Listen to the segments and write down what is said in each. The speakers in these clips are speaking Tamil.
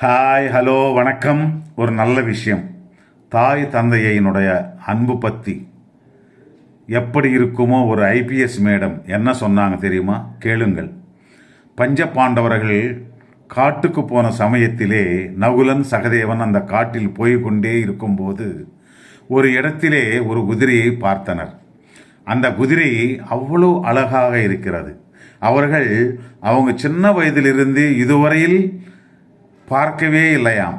ஹாய் ஹலோ வணக்கம். ஒரு நல்ல விஷயம். தாய் தந்தையினுடைய அன்பு பற்றி எப்படி இருக்குமோ ஒரு ஐபிஎஸ் மேடம் என்ன சொன்னாங்க தெரியுமா? கேளுங்கள். பஞ்ச பாண்டவர்கள் காட்டுக்கு போன சமயத்திலே நகுலன் சகதேவன் அந்த காட்டில் போய் கொண்டே இருக்கும்போது ஒரு இடத்திலே ஒரு குதிரையை பார்த்தனர். அந்த குதிரை அவ்வளோ அழகாக இருக்கிறது. அவர்கள் அவங்க சின்ன வயதிலிருந்து இதுவரையில் பார்க்கவே இல்லையாம்.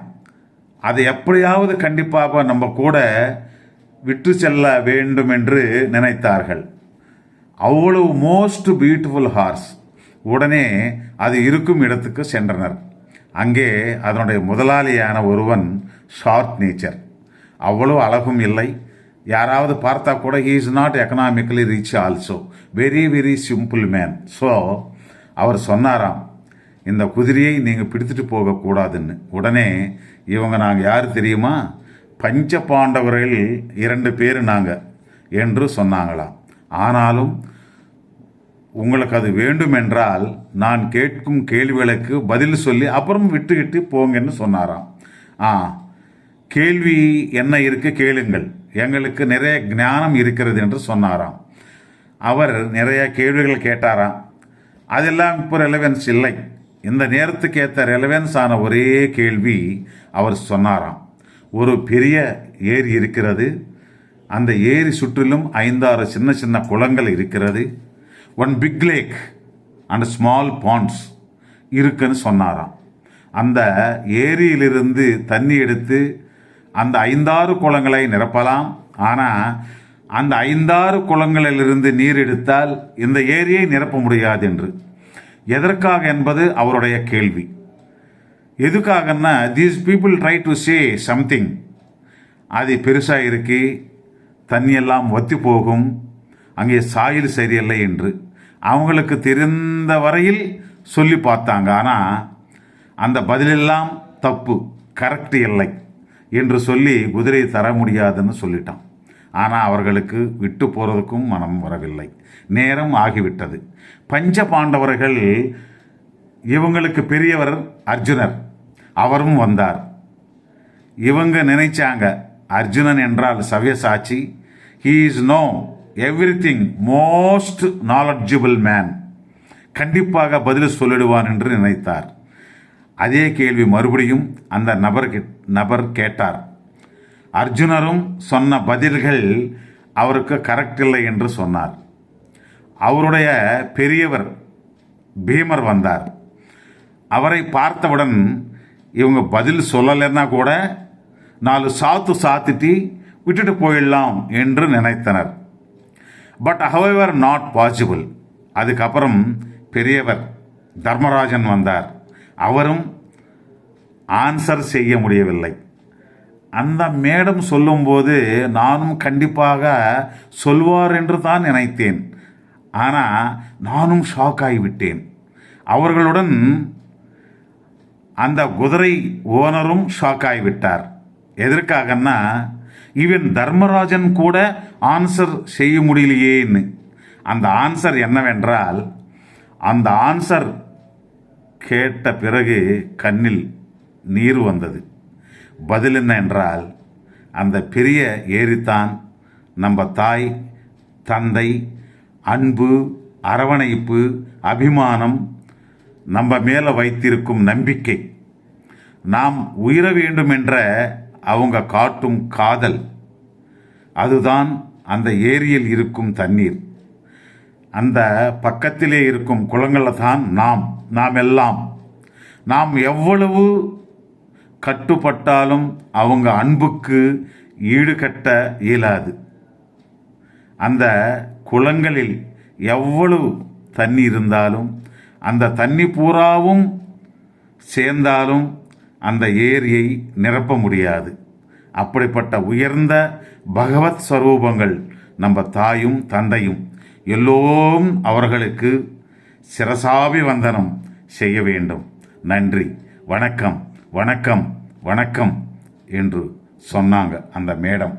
அதை எப்படியாவது கண்டிப்பாக நம்ம கூட விட்டு செல்ல வேண்டும் என்று நினைத்தார்கள். அவ்வளவு மோஸ்ட் பியூட்டிஃபுல் ஹார்ஸ் உடனே அது இருக்கும் இடத்துக்கு சென்றனர். அங்கே அதனுடைய முதலாளியான ஒருவன் ஷார்ட் நேச்சர் அவ்வளோ அழகும் இல்லை. யாராவது பார்த்தா கூட he is not economically rich also very very simple man so அவர் சொன்னாராம் இந்த குதிரையை நீங்கள் பிடித்துட்டு போகக்கூடாதுன்னு. உடனே இவங்க நாங்கள் யார் தெரியுமா? பஞ்ச பாண்டவர்கள் இரண்டு பேர் நாங்கள் என்று சொன்னாங்களாம். ஆனாலும் உங்களுக்கு அது வேண்டுமென்றால் நான் கேட்கும் கேள்விகளுக்கு பதில் சொல்லி அப்புறம் விட்டுக்கிட்டு போங்கன்னு சொன்னாராம். ஆ கேள்வி என்ன இருக்கு கேளுங்கள். எங்களுக்கு நிறைய ஞானம் இருக்கிறது என்று சொன்னாராம். அவர் நிறைய கேள்விகள் கேட்டாராம். அதெல்லாம் இப்போ ரெலவென்ஸ் இல்லை. இந்த நேரத்துக்கு ஏற்ற ரெலவென்ஸ் ஆன ஒரே கேள்வி அவர் சொன்னாராம். ஒரு பெரிய ஏரி இருக்கிறது. அந்த ஏரி சுற்றிலும் ஐந்தாறு சின்ன சின்ன குளங்கள் இருக்கிறது. One big lake and small ponds இருக்குன்னு சொன்னாராம். அந்த ஏரியிலிருந்து தண்ணி எடுத்து அந்த ஐந்தாறு குளங்களை நிரப்பலாம். ஆனால் அந்த ஐந்தாறு குளங்களிலிருந்து நீர் எடுத்தால் இந்த ஏரியை நிரப்ப முடியாது என்று. எதற்காக என்பது அவருடைய கேள்வி. எதுக்காகன்னா these people try to say something அது பெருசாக இருக்கு தண்ணியெல்லாம் வத்தி போகும் அங்கே சாயில் சரியில்லை என்று. அவங்களுக்கு தெரிந்த வரையில் சொல்லி பார்த்தாங்க. ஆனால் அந்த பதிலெல்லாம் தப்பு கரெக்ட் இல்லை என்று சொல்லி குதிரையை தர முடியாதுன்னு சொல்லிட்டான். ஆனால் அவர்களுக்கு விட்டு போகிறதுக்கும் மனம் வரவில்லை. நேரம் ஆகிவிட்டது. பஞ்ச பாண்டவர்கள் இவங்களுக்கு பெரியவர் அர்ஜுனர். அவரும் வந்தார். இவங்க நினைச்சாங்க அர்ஜுனன் என்றால் சவ்யசாட்சி he is know everything most knowledgeable man கண்டிப்பாக பதில் சொல்லிடுவான் என்று நினைத்தார். அதே கேள்வி மறுபடியும் அந்த நபர் நபர் கேட்டார். அர்ஜுனரும் சொன்ன பதில்கள் அவருக்கு கரெக்ட் இல்லை என்று சொன்னார். அவருடைய பெரியவர் பீமர் வந்தார். அவரை பார்த்தவுடன் இவங்க பதில் சொல்லலைன்னா கூட நாலு சாத்து சாத்திட்டு விட்டுட்டு போயிடலாம் என்று நினைத்தனர். பட் ஹவெவர் நாட் பாசிபிள் அதுக்கப்புறம் பெரியவர் தர்மராஜன் வந்தார். அவரும் ஆன்சர் செய்ய முடியவில்லை. அந்த மேடம் சொல்லும்போது நானும் கண்டிப்பாக சொல்வார் என்று தான் நினைத்தேன். ஆனால் நானும் ஷாக் ஆகிவிட்டேன் அவர்களுடன் அந்த குதிரை ஓனரும் ஷாக் ஆகிவிட்டார் எதற்காகன்னா ஈவன் தர்மராஜன் கூட ஆன்சர் செய்ய முடியலையேன்னு. அந்த ஆன்சர் என்னவென்றால் அந்த ஆன்சர் கேட்ட பிறகு கண்ணில் நீர் வந்தது. பதில் என்ன என்றால் அந்த பெரிய ஏரித்தான் நம்ம தாய் தந்தை அன்பு அரவணைப்பு அபிமானம் நம்ம மேலே வைத்திருக்கும் நம்பிக்கை. நாம் உயிர வேண்டும் என்ற அவங்க காட்டும் காதல். அதுதான் அந்த ஏரியில் இருக்கும் தண்ணீர். அந்த பக்கத்திலே இருக்கும் குளங்களில் தான் நாம் நாம் எல்லாம் நாம் எவ்வளவு கட்டுப்பட்டாலும் அவங்க அன்புக்கு ஈடுகட்ட இயலாது. அந்த குளங்களில் எவ்வளவு தண்ணி இருந்தாலும் அந்த தண்ணி பூராவும் சேர்ந்தாலும் அந்த ஏரியை நிரப்ப முடியாது. அப்படிப்பட்ட உயர்ந்த பகவத் ஸ்வரூபங்கள் நம்ம தாயும் தந்தையும் எல்லோரும் அவர்களுக்கு சிரசாபி வந்தனம் செய்ய வேண்டும். நன்றி வணக்கம். வணக்கம் வணக்கம் என்று சொன்னாங்க அந்த மேடம்.